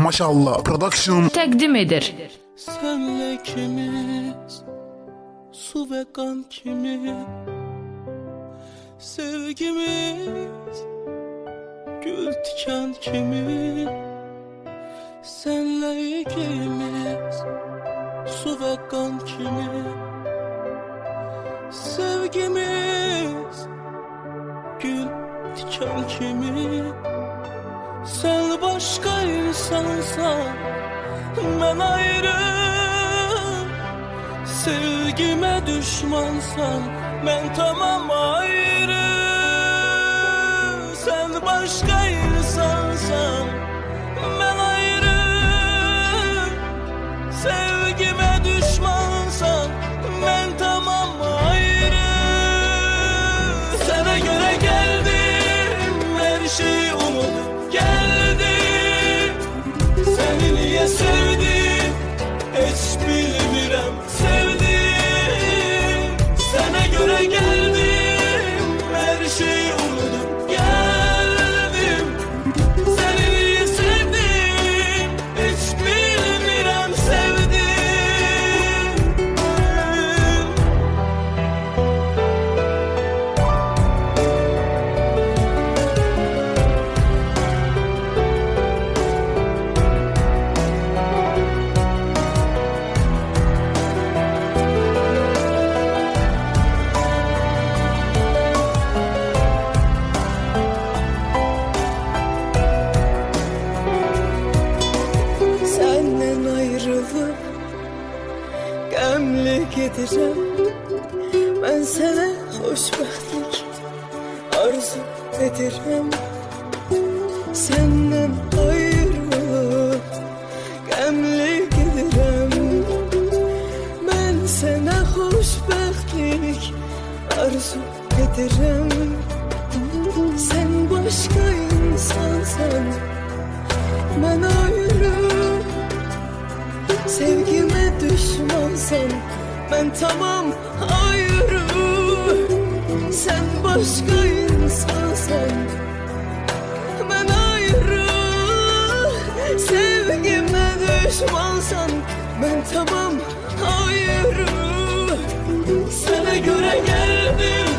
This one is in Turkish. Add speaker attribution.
Speaker 1: Maşallah Production.
Speaker 2: Təqdim edir.
Speaker 3: Senle ikimiz Su ve kan kimi Sevgimiz Gül tiken kimi Senle ikimiz Su ve kan kimi Sevgimiz Gül tiken kimi Sen başka insansan ben ayrı Sevgime düşmansan ben tamam ayrı Sen başka insansan
Speaker 4: Gemli gidirem Ben sana hoşbəxtlik Arzu edirəm Senden ayrılıp Gemli gidirem Ben sana hoşbəxtlik Arzu edirəm Ben tamam ayrı. Sen başka insansan Ben ayrı. Sevgime düşmansan Ben tamam ayrı.
Speaker 3: Sana göre geldim